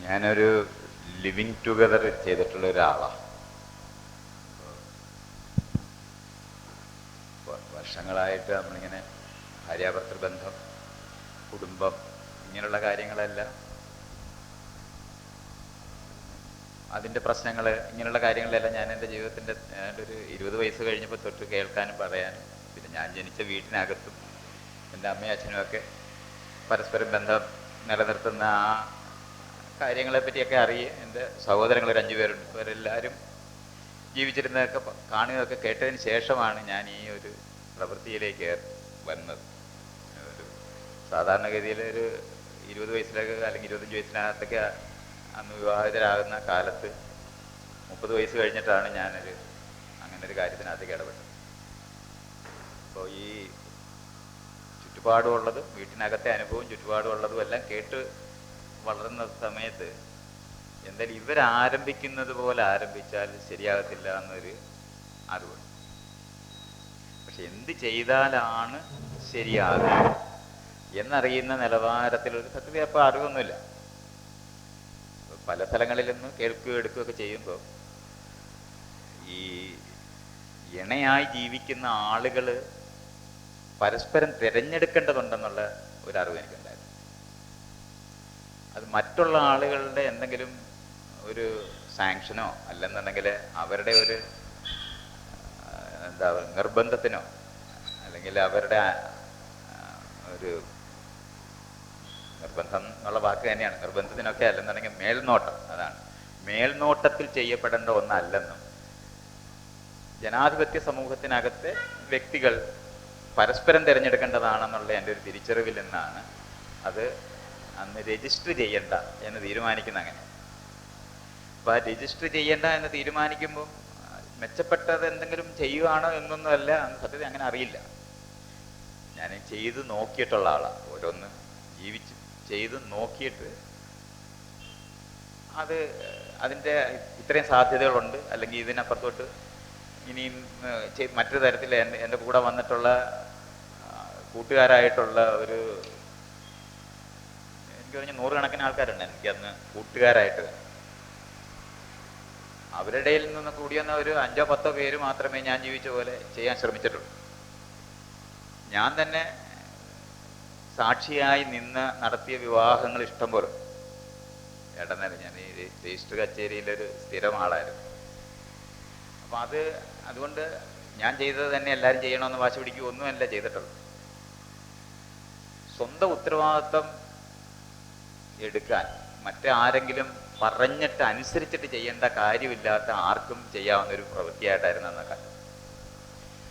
ഞാനൊരു living together ചെയ്തിട്ടുള്ള ഒരാളാണ് വർഷങ്ങളായിട്ട് നമ്മളിങ്ങനെ ഭാര്യാഭർത്തൃ ബന്ധം കുടുംബം ഇങ്ങനെയുള്ള കാര്യങ്ങളെല്ലാം അതിന്റെ പ്രശ്നങ്ങൾ ഇങ്ങനെയുള്ള കാര്യങ്ങളെല്ലാം ഞാൻ എന്റെ ജീവിതത്തിന്റെ ഒരു ഇരുപത് വയസ്സ് കഴിഞ്ഞപ്പോൾ തൊട്ട് കേൾക്കാനും പറയാനും പിന്നെ ഞാൻ ജനിച്ച വീട്ടിനകത്തും എന്റെ അമ്മയും അച്ഛനും ഒക്കെ പരസ്പരം ബന്ധം നിലനിർത്തുന്ന ആ കാര്യങ്ങളെ പറ്റിയൊക്കെ അറിയുക എന്റെ സഹോദരങ്ങൾ ഒരു അഞ്ചു പേരുണ്ട്. അവരെല്ലാവരും ജീവിച്ചിരുന്നതൊക്കെ കാണുകയൊക്കെ കേട്ടതിന് ശേഷമാണ് ഞാൻ ഈ ഒരു പ്രവൃത്തിയിലേക്ക് വന്നത്. ഒരു സാധാരണഗതിയിൽ ഒരു ഇരുപത് വയസ്സിലൊക്കെ അല്ലെങ്കിൽ ഇരുപത്തഞ്ച് വയസ്സിനകത്തൊക്കെ അന്ന് വിവാഹിതരാകുന്ന കാലത്ത് മുപ്പത് വയസ്സ് കഴിഞ്ഞിട്ടാണ് ഞാനൊരു അങ്ങനെ ഒരു കാര്യത്തിനകത്തേക്ക് ഇടപെട്ടത്. അപ്പോൾ ഈ ചുറ്റുപാടുമുള്ളതും വീട്ടിനകത്തെ അനുഭവം ചുറ്റുപാടുമുള്ളതും എല്ലാം കേട്ട് വളർന്ന സമയത്ത് എന്തായാലും ഇവരാരംഭിക്കുന്നത് പോലെ ആരംഭിച്ചാൽ ശരിയാകത്തില്ല എന്നൊരു അറിവ് പക്ഷെ എന്ത് ചെയ്താലാണ് ശരിയാകുക എന്നറിയുന്ന നിലവാരത്തിൽ ഒരു സത്യത്തിൽ അപ്പോൾ അറിവൊന്നുമില്ല. പല സ്ഥലങ്ങളിൽ നിന്ന് കേൾക്കുകയോ എടുക്കുകയൊക്കെ ചെയ്യുമ്പോൾ ഈ ഇണയായി ജീവിക്കുന്ന ആളുകൾ പരസ്പരം തിരഞ്ഞെടുക്കേണ്ടതുണ്ടെന്നുള്ള ഒരു അറിവ് എനിക്കുണ്ടായിരുന്നു അത് മറ്റുള്ള ആളുകളുടെ എന്തെങ്കിലും ഒരു സാങ്ഷനോ അല്ലെന്നുണ്ടെങ്കിൽ അവരുടെ ഒരു എന്താ നിർബന്ധത്തിനോ അല്ലെങ്കിൽ അവരുടെ ഒരു നിർബന്ധം എന്നുള്ള വാക്ക് തന്നെയാണ്. നിർബന്ധത്തിനൊക്കെ അല്ലെന്നുണ്ടെങ്കിൽ മേൽനോട്ടം അതാണ്. മേൽനോട്ടത്തിൽ ചെയ്യപ്പെടേണ്ട ഒന്നല്ലെന്നും ജനാധിപത്യ സമൂഹത്തിനകത്തെ വ്യക്തികൾ പരസ്പരം തിരഞ്ഞെടുക്കേണ്ടതാണെന്നുള്ള എന്റെ ഒരു തിരിച്ചറിവിൽ നിന്നാണ് അത് അന്ന് രജിസ്റ്റർ ചെയ്യണ്ട എന്ന് തീരുമാനിക്കുന്ന അങ്ങനെ. അപ്പൊ ആ രജിസ്റ്റർ ചെയ്യണ്ട എന്ന് തീരുമാനിക്കുമ്പോൾ മെച്ചപ്പെട്ടത് എന്തെങ്കിലും ചെയ്യുവാണോ എന്നൊന്നുമല്ല അന്ന് സത്യത്തിൽ അങ്ങനെ അറിയില്ല. ഞാൻ ചെയ്ത് നോക്കിയിട്ടുള്ള ആളാണ് ഓരോന്ന് ജീവിച്ച് ചെയ്ത് നോക്കിയിട്ട് അത് അതിന്റെ ഇത്രയും സാധ്യതകളുണ്ട്. അല്ലെങ്കിൽ ഇതിനപ്പുറത്തോട്ട് ഇനിയും മറ്റു തരത്തിൽ എന്റെ കൂടെ വന്നിട്ടുള്ള കൂട്ടുകാരായിട്ടുള്ള ഒരു എനിക്ക് പറഞ്ഞ നൂറുകണക്കിന് ആൾക്കാരുണ്ട്. എനിക്ക് അന്ന് കൂട്ടുകാരായിട്ട് അവരുടെ നിന്ന് കൂടി വന്ന ഒരു അഞ്ചോ പത്തോ പേര് മാത്രമേ ഞാൻ ജീവിച്ച പോലെ ചെയ്യാൻ ശ്രമിച്ചിട്ടുള്ളൂ. ഞാൻ തന്നെ സാക്ഷിയായി നിന്ന് നടത്തിയ വിവാഹങ്ങൾ ഇഷ്ടം പോലെ. ഏട്ടനല്ല ഞാൻ ഈ രജിസ്റ്റർ കച്ചേരിയിലൊരു സ്ഥിരം ആളായിരുന്നു. അപ്പൊ അത് അതുകൊണ്ട് ഞാൻ ചെയ്തത് തന്നെ എല്ലാവരും ചെയ്യണമെന്ന് വാശി പിടിക്കുക ഒന്നുമല്ല ചെയ്തിട്ടുള്ളൂ സ്വന്തം ഉത്തരവാദിത്വം എടുക്കാൻ. മറ്റാരെങ്കിലും പറഞ്ഞിട്ട് അനുസരിച്ചിട്ട് ചെയ്യേണ്ട കാര്യമില്ലാത്ത ആർക്കും ചെയ്യാവുന്ന ഒരു പ്രവൃത്തിയായിട്ടായിരുന്നു അന്നൊക്കെ.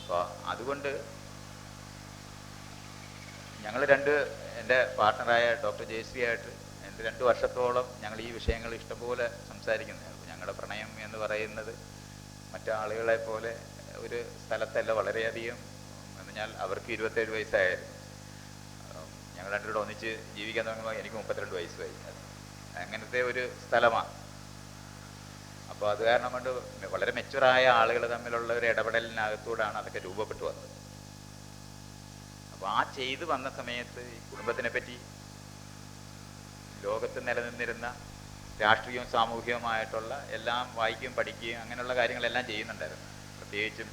അപ്പോൾ അതുകൊണ്ട് ഞങ്ങൾ രണ്ട് എന്റെ പാർട്ട്ണറായ ഡോക്ടർ ജയശ്രീ ആയിട്ട് എന്റെ രണ്ട് വർഷത്തോളം ഞങ്ങൾ ഈ വിഷയങ്ങൾ ഇഷ്ടംപോലെ സംസാരിക്കുന്നു ഞങ്ങളുടെ പ്രണയം എന്ന് പറയുന്നത് മറ്റാളുകളെ പോലെ ഒരു സ്ഥലത്തല്ല വളരെയധികം. എന്ന് പറഞ്ഞാൽ അവർക്ക് ഇരുപത്തേഴ് വയസ്സായിരുന്നു. ഞങ്ങൾ രണ്ടുകൂടെ ഒന്നിച്ച് ജീവിക്കാൻ തുടങ്ങുമ്പോൾ എനിക്ക് മുപ്പത്തിരണ്ട് വയസ്സായി അങ്ങനത്തെ ഒരു സ്ഥലമാണ് അപ്പോൾ അത് കാരണം കൊണ്ട് വളരെ മെച്ചുറായ ആളുകൾ തമ്മിലുള്ള ഒരു ഇടപെടലിനകത്തൂടാണ് അതൊക്കെ രൂപപ്പെട്ടു വന്നത്. അപ്പോൾ ആ ചെയ്തു വന്ന സമയത്ത് ഈ കുടുംബത്തിനെ പറ്റി ലോകത്ത് നിലനിന്നിരുന്ന രാഷ്ട്രീയവും സാമൂഹികവുമായിട്ടുള്ള എല്ലാം വായിക്കുകയും പഠിക്കുകയും അങ്ങനെയുള്ള കാര്യങ്ങളെല്ലാം ചെയ്യുന്നുണ്ടായിരുന്നു. പ്രത്യേകിച്ചും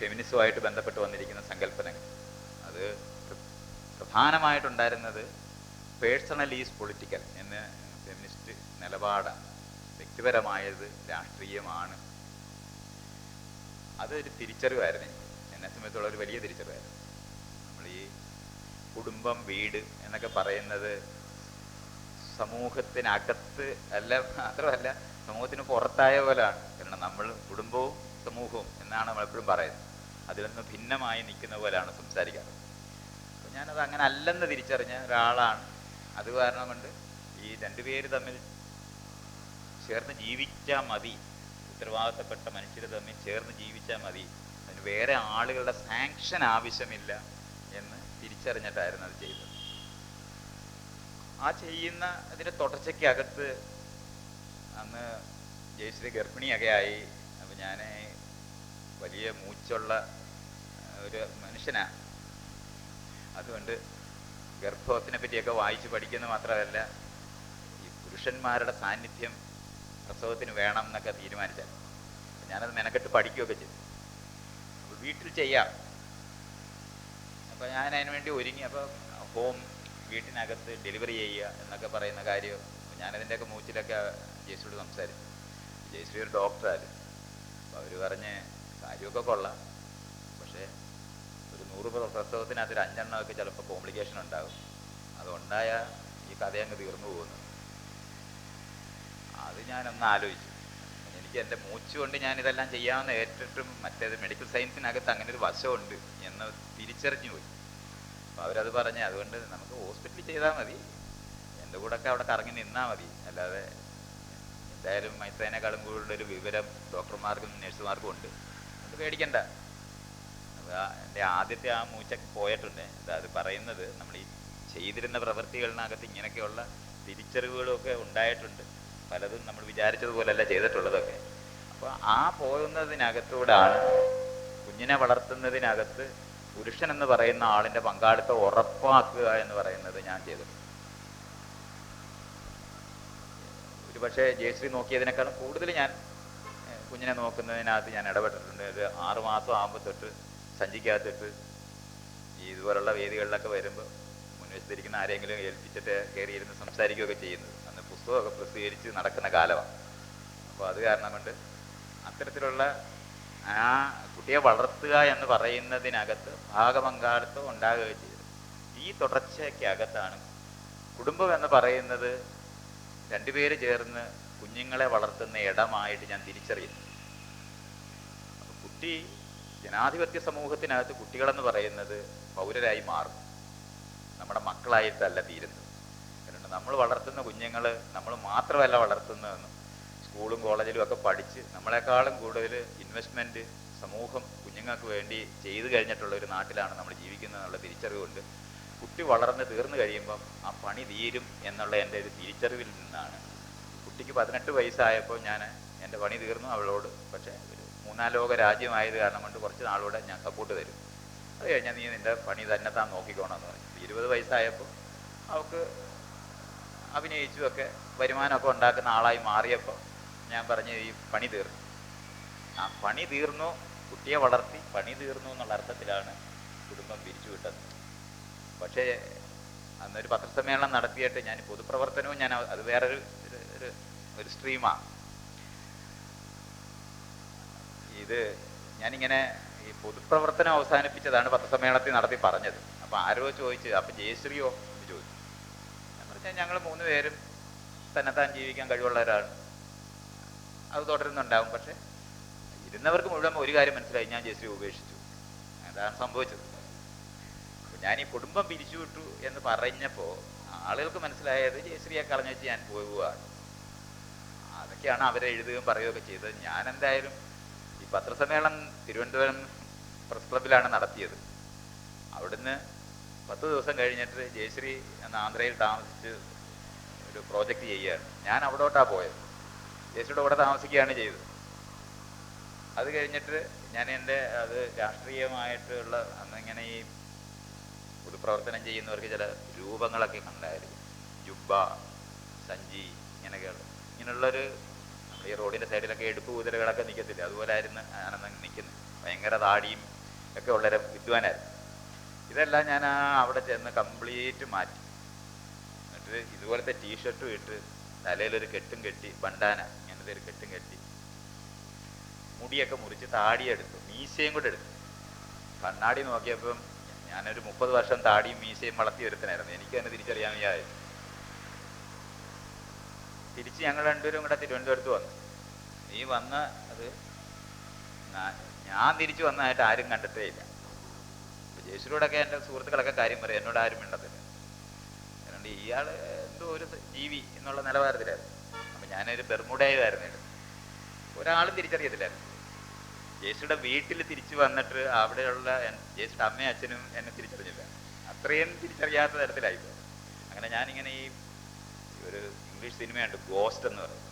ഫെമിനിസവുമായിട്ട് ബന്ധപ്പെട്ട് വന്നിരിക്കുന്ന സങ്കല്പനങ്ങൾ. അത് പ്രധാനമായിട്ടുണ്ടായിരുന്നത് പേഴ്സണൽ ഈസ് പൊളിറ്റിക്കൽ എന്ന് ഫെമിനിസ്റ്റ് നിലപാടാണ്. വ്യക്തിപരമായത് രാഷ്ട്രീയമാണ്. അതൊരു തിരിച്ചറിവായിരുന്നു എന്നെ സംബന്ധിച്ചുള്ള ഒരു വലിയ തിരിച്ചറിവായിരുന്നു. നമ്മൾ ഈ കുടുംബം വീട് എന്നൊക്കെ പറയുന്നത് സമൂഹത്തിനകത്ത് അല്ല മാത്രമല്ല സമൂഹത്തിന് പുറത്തായ പോലാണ് കാരണം നമ്മൾ കുടുംബവും സമൂഹവും എന്നാണ് നമ്മളെപ്പോഴും പറയുന്നത്. അതിൽ നിന്ന് ഭിന്നമായി നിൽക്കുന്ന പോലെയാണ് സംസാരിക്കാറ്. ഞാനത് അങ്ങനെ അല്ലെന്ന് തിരിച്ചറിഞ്ഞ ഒരാളാണ്. അത് കാരണം കൊണ്ട് ഈ രണ്ടുപേര് തമ്മിൽ ചേർന്ന് ജീവിച്ചാൽ മതി. ഉത്തരവാദിത്തപ്പെട്ട മനുഷ്യർ തമ്മിൽ ചേർന്ന് ജീവിച്ചാൽ മതി. അതിന് വേറെ ആളുകളുടെ സാങ്ഷൻ ആവശ്യമില്ല എന്ന് തിരിച്ചറിഞ്ഞിട്ടായിരുന്നു അത് ചെയ്തത്. ആ ചെയ്യുന്ന അതിന്റെ തുടർച്ചയ്ക്കകത്ത് അന്ന് ജയശ്രീ ഗർഭിണിയൊക്കെ ആയി. അപ്പം ഞാൻ വലിയ മൂച്ചുള്ള ഒരു മനുഷ്യനാ. അതുകൊണ്ട് ഗർഭത്തിനെ പറ്റിയൊക്കെ വായിച്ച് പഠിക്കുന്നത് മാത്രമല്ല ഈ പുരുഷന്മാരുടെ സാന്നിധ്യം പ്രസവത്തിന് വേണം എന്നൊക്കെ തീരുമാനിച്ചാൽ ഞാനത് മെനക്കെട്ട് പഠിക്കുകയൊക്കെ ചെയ്തു. അപ്പോൾ വീട്ടിൽ ചെയ്യാം. അപ്പോൾ ഞാൻ അതിന് വേണ്ടി ഒരുങ്ങി അപ്പോൾ ഹോം വീട്ടിനകത്ത് ഡെലിവറി ചെയ്യുക എന്നൊക്കെ പറയുന്ന കാര്യം ഞാനതിന്റെയൊക്കെ മൂച്ചിലൊക്കെ ജയശ്രീയോട് സംസാരിച്ചു. ജയശ്രീ ഒരു ഡോക്ടറായിരുന്നു. അപ്പോൾ അവർ പറഞ്ഞ് കാര്യമൊക്കെ കൊള്ളാം. ഒരു നൂറ് പ്ര- പ്രസവത്തിനകത്ത് ഒരു അഞ്ചെണ്ണമൊക്കെ ചിലപ്പോൾ കോംപ്ലിക്കേഷൻ ഉണ്ടാകും. അതുണ്ടായ ഈ കഥ അങ്ങ് തീർന്നു പോകുന്നു. അത് ഞാനൊന്ന് ആലോചിച്ചു. എനിക്ക് എന്റെ മൂച്ചു കൊണ്ട് ഞാൻ ഇതെല്ലാം ചെയ്യാമെന്ന് ഏറ്റിട്ടും മറ്റേത് മെഡിക്കൽ സയൻസിനകത്ത് അങ്ങനെ ഒരു വശമുണ്ട് എന്ന് തിരിച്ചറിഞ്ഞു പോയി. അപ്പോൾ അവരത് പറഞ്ഞ് അതുകൊണ്ട് നമുക്ക് ഹോസ്പിറ്റലിൽ ചെയ്താൽ മതി. എന്റെ കൂടെ ഒക്കെ അവിടെ കറങ്ങി നിന്നാൽ മതി. അല്ലാതെ എന്തായാലും മൈത്രേനേക്കാളും കൂടുതലൊരു വിവരം ഡോക്ടർമാർക്കും നഴ്സുമാർക്കും ഉണ്ട്. അത് പേടിക്കണ്ട. എന്റെ ആദ്യത്തെ ആ മൂച്ചക്ക് പോയിട്ടുണ്ട്. അത് പറയുന്നത്? നമ്മൾ ഈ ചെയ്തിരുന്ന പ്രവൃത്തികളിനകത്ത് ഇങ്ങനെയൊക്കെയുള്ള തിരിച്ചറിവുകളൊക്കെ ഉണ്ടായിട്ടുണ്ട്. പലതും നമ്മൾ വിചാരിച്ചതുപോലല്ല ചെയ്തിട്ടുള്ളതൊക്കെ. അപ്പോൾ ആ പോകുന്നതിനകത്തൂടാണ് കുഞ്ഞിനെ വളർത്തുന്നതിനകത്ത് പുരുഷൻ എന്ന് പറയുന്ന ആളിന്റെ പങ്കാളിത്തം ഉറപ്പാക്കുക എന്ന് പറയുന്നത് ഞാൻ ചെയ്തിട്ടുണ്ട്. പക്ഷേ ജയശ്രീ നോക്കിയതിനേക്കാളും കൂടുതൽ ഞാൻ കുഞ്ഞിനെ നോക്കുന്നതിനകത്ത് ഞാൻ ഇടപെട്ടിട്ടുണ്ട്. ഒരു ആറുമാസം ആകുമ്പോൾ തൊട്ട് സഞ്ചിക്കകത്തിട്ട് ഈ ഇതുപോലുള്ള വേദികളിലൊക്കെ വരുമ്പോൾ മുൻവശത്തിരിക്കുന്ന ആരെങ്കിലും ഏൽപ്പിച്ചിട്ട് കയറിയിരുന്ന് സംസാരിക്കുകയൊക്കെ ചെയ്യുന്നത്. അന്ന് പുസ്തകമൊക്കെ പ്രസിദ്ധീകരിച്ച് നടക്കുന്ന കാലമാണ് അപ്പോൾ അത് കാരണം കൊണ്ട് അത്തരത്തിലുള്ള ആ കുട്ടിയെ വളർത്തുക എന്ന് പറയുന്നതിനകത്ത് ഭാഗപങ്കാളിത്തം ഉണ്ടാകുകയും ചെയ്തു. ഈ തുടർച്ചയ്ക്കകത്താണ് കുടുംബം എന്ന് പറയുന്നത് രണ്ടുപേര് ചേർന്ന് കുഞ്ഞുങ്ങളെ വളർത്തുന്ന ഇടമായിട്ട് ഞാൻ തിരിച്ചറിയുന്നു കുട്ടി ജനാധിപത്യ സമൂഹത്തിനകത്ത് കുട്ടികളെന്ന് പറയുന്നത് പൗരരായി മാറും. നമ്മുടെ മക്കളായിട്ടല്ല തീരുന്നത്. കാരണം നമ്മൾ വളർത്തുന്ന കുഞ്ഞുങ്ങൾ നമ്മൾ മാത്രമല്ല വളർത്തുന്നതെന്നും സ്കൂളും കോളേജിലും ഒക്കെ പഠിച്ച് നമ്മളെക്കാളും കൂടുതൽ ഇൻവെസ്റ്റ്മെന്റ് സമൂഹം കുഞ്ഞുങ്ങൾക്ക് വേണ്ടി ചെയ്തു കഴിഞ്ഞിട്ടുള്ള ഒരു നാട്ടിലാണ് നമ്മൾ ജീവിക്കുന്നത് എന്നുള്ള തിരിച്ചറിവുണ്ട്. കുട്ടി വളർന്ന് തീർന്നു കഴിയുമ്പം ആ പണി തീരും എന്നുള്ള എന്റെ ഒരു തിരിച്ചറിവിൽ നിന്നാണ്. കുട്ടിക്ക് പതിനെട്ട് വയസ്സായപ്പോൾ ഞാൻ എന്റെ പണി തീർന്നു അവളോട്. പക്ഷേ മൂന്നാം ലോക രാജ്യമായത് കാരണം കൊണ്ട് കുറച്ച് നാളൂടെ ഞാൻ സപ്പോർട്ട് തരും. അത് കഴിഞ്ഞാൽ നീ നിന്റെ പണി തന്നെ താൻ നോക്കിക്കോണമെന്ന് പറഞ്ഞു. ഇരുപത് വയസ്സായപ്പോൾ അവൾക്ക് അഭിനയിച്ചുമൊക്കെ വരുമാനമൊക്കെ ഉണ്ടാക്കുന്ന ആളായി മാറിയപ്പോൾ ഞാൻ പറഞ്ഞു ഈ പണി തീർന്നു. ആ പണി തീർന്നു കുട്ടിയെ വളർത്തി പണി തീർന്നു എന്നുള്ള അർത്ഥത്തിലാണ് കുടുംബം പിരിച്ചു പിരിച്ചുവിട്ടത് പക്ഷേ അന്നൊരു പത്രസമ്മേളനം നടത്തിയിട്ട് ഞാൻ പൊതുപ്രവർത്തനവും ഞാൻ അത് വേറൊരു ഒരു സ്ട്രീമാണ് ഇത് ഞാനിങ്ങനെ ഈ പൊതുപ്രവർത്തനം അവസാനിപ്പിച്ചതാണ് പത്രസമ്മേളനത്തിൽ നടത്തി പറഞ്ഞത്. അപ്പൊ ആരോ ചോദിച്ചു അപ്പൊ ജയശ്രീയോ എന്ന് ചോദിച്ചു. ഞാൻ പറഞ്ഞാൽ ഞങ്ങൾ മൂന്ന് പേരും തന്നെത്താൻ ജീവിക്കാൻ കഴിവുള്ളവരാണ് അത് തുടരുന്നുണ്ടാവും. പക്ഷെ ഇരുന്നവർക്ക് മുഴുവൻ ഒരു കാര്യം മനസ്സിലായി. ഞാൻ ജയശ്രീ ഉപേക്ഷിച്ചു. അതാണ് സംഭവിച്ചത്. ഞാൻ ഈ കുടുംബം പിരിച്ചുവിട്ടു എന്ന് പറഞ്ഞപ്പോ ആളുകൾക്ക് മനസ്സിലായത് ജയശ്രീയെ കളഞ്ഞു വെച്ച് ഞാൻ പോവുകയാണ്. അതൊക്കെയാണ് അവരെ എഴുതുകയും പറയുകയൊക്കെ ചെയ്തത്. ഞാൻ എന്തായാലും പത്രസമ്മേളനം തിരുവനന്തപുരം പ്രസ് ക്ലബിലാണ് നടത്തിയത്. അവിടുന്ന് പത്ത് ദിവസം കഴിഞ്ഞിട്ട് ജയശ്രീ എന്ന ആന്ധ്രയിൽ താമസിച്ച് ഒരു പ്രോജക്റ്റ് ചെയ്യുകയാണ്. ഞാൻ അവിടോട്ടാണ് പോയത്. ജയശ്രീയുടെ കൂടെ താമസിക്കുകയാണ് ചെയ്തത്. അത് കഴിഞ്ഞിട്ട് ഞാൻ എന്റെ അത് രാഷ്ട്രീയമായിട്ടുള്ള അന്നിങ്ങനെ ഈ പൊതുപ്രവർത്തനം ചെയ്യുന്നവർക്ക് ചില രൂപങ്ങളൊക്കെ കണ്ടായിരുന്നു. ജുബ സഞ്ചി ഇങ്ങനെയൊക്കെയുള്ള ഇങ്ങനെയുള്ളൊരു ഈ റോഡിന്റെ സൈഡിലൊക്കെ എടുപ്പ് കുതിരകളൊക്കെ നിൽക്കത്തില്ല അതുപോലെ ആയിരുന്നു ഞാനന്ന് നിൽക്കുന്നത് ഭയങ്കര താടിയും ഒക്കെ ഉള്ളൊരു വിദ്വാനായിരുന്നു. ഇതെല്ലാം ഞാൻ ആ അവിടെ ചെന്ന് കംപ്ലീറ്റ് മാറ്റി. എന്നിട്ട് ഇതുപോലത്തെ ടീഷർട്ടും ഇട്ട് തലയിലൊരു കെട്ടും കെട്ടി ബണ്ടാന ഇങ്ങനത്തെ ഒരു കെട്ടും കെട്ടി മുടിയൊക്കെ മുറിച്ച് താടിയെടുത്തു മീശയും കൂടെ എടുത്തു. കണ്ണാടി നോക്കിയപ്പം ഞാനൊരു മുപ്പത് വർഷം താടിയും മീശയും വളർത്തി വരുത്തനായിരുന്നു എനിക്ക് തന്നെ തിരിച്ചറിയാൻ വയ്യാതെ തിരിച്ച് ഞങ്ങൾ രണ്ടുപേരും കൂടെ തിരുവനന്തപുരത്ത് വന്നു. നീ വന്ന അത് ഞാൻ തിരിച്ചു വന്നതായിട്ട് ആരും കണ്ടിട്ടേ ഇല്ല. ജയശ്വരോടൊക്കെ എന്റെ സുഹൃത്തുക്കളൊക്കെ കാര്യം പറയും എന്നോട് ആരും മിണ്ടത്തില്ല. അതുകൊണ്ട് ഇയാൾ എന്തോ ഒരു ജീവി എന്നുള്ള നിലവാരത്തിലായിരുന്നു. അപ്പൊ ഞാനൊരു ബെർമുഡായതായിരുന്നു ഒരാളും തിരിച്ചറിയത്തില്ലായിരുന്നു. ജേസുടെ വീട്ടിൽ തിരിച്ചു വന്നിട്ട് അവിടെയുള്ള ജേസുടെ അമ്മയും അച്ഛനും എന്നെ തിരിച്ചറിഞ്ഞില്ല. അത്രയും തിരിച്ചറിയാത്ത തരത്തിലായിപ്പോ അങ്ങനെ ഞാനിങ്ങനെ ഈ ഒരു ഇംഗ്ലീഷ് സിനിമയുണ്ട് ഗോസ്റ്റ് എന്ന് പറയുന്നത്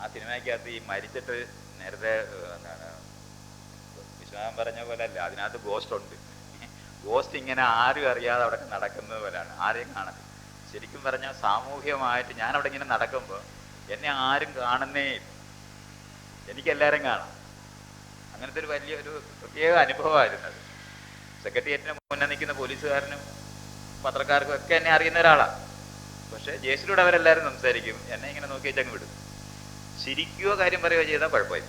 ആ സിനിമയ്ക്കകത്ത് ഈ മരിച്ചിട്ട് നേരത്തെ എന്താണ് വിശ്വനാഥൻ പറഞ്ഞ പോലെ അല്ല അതിനകത്ത് ഗോസ്റ്റ് ഉണ്ട്. ഗോസ്റ്റ് ഇങ്ങനെ ആരും അറിയാതെ അവിടെ നടക്കുന്നത് പോലെയാണ് ആരെയും കാണത്തില്ല. ശരിക്കും പറഞ്ഞാൽ സാമൂഹികമായിട്ട് ഞാൻ അവിടെ ഇങ്ങനെ നടക്കുമ്പോൾ എന്നെ ആരും കാണുന്നേ എനിക്ക് എനിക്കെല്ലാവരും കാണാം. അങ്ങനത്തെ ഒരു വലിയ ഒരു പ്രത്യേക അനുഭവമായിരുന്നു അത്. സെക്രട്ടേറിയറ്റിന് മുന്നേ നിൽക്കുന്ന പോലീസുകാരനും പത്രക്കാർക്കും ഒക്കെ എന്നെ അറിയുന്ന ഒരാളാണ് പക്ഷേ ജേസിലൂടെ അവരെല്ലാവരും സംസാരിക്കും. എന്നെ ഇങ്ങനെ നോക്കി വെച്ചങ്ങ് വിടും. ചിരിക്കുകയോ കാര്യം പറയുകയോ ചെയ്താൽ കുഴപ്പമായി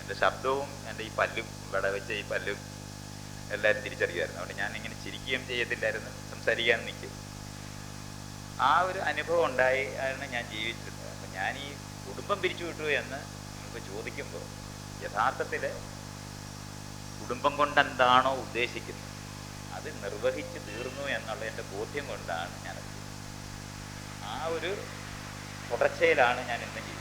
എന്റെ ശബ്ദവും എന്റെ ഈ പല്ലും ഇവിടെ വെച്ച ഈ പല്ലും എല്ലാവരും തിരിച്ചറിയുമായിരുന്നു. അതുകൊണ്ട് ഞാൻ ഇങ്ങനെ ചിരിക്കുകയും ചെയ്യത്തില്ലായിരുന്നു. സംസാരിക്കാൻ നിൽക്കും. ആ ഒരു അനുഭവം ഉണ്ടായി ആണ് ഞാൻ ജീവിച്ചിരുന്നത്. അപ്പം ഞാൻ ഈ കുടുംബം പിരിച്ചു വിട്ടു എന്ന് നമുക്ക് ചോദിക്കുമ്പോൾ യഥാർത്ഥത്തിൽ കുടുംബം കൊണ്ട് എന്താണോ ഉദ്ദേശിക്കുന്നത്? അത് നിർവഹിച്ച് തീർന്നു എന്നുള്ള എന്റെ ബോധ്യം കൊണ്ടാണ് ഞാനത്. ആ ഒരു തുടർച്ചയിലാണ് ഞാൻ ഇന്ന് ജീവിക്കുന്നത്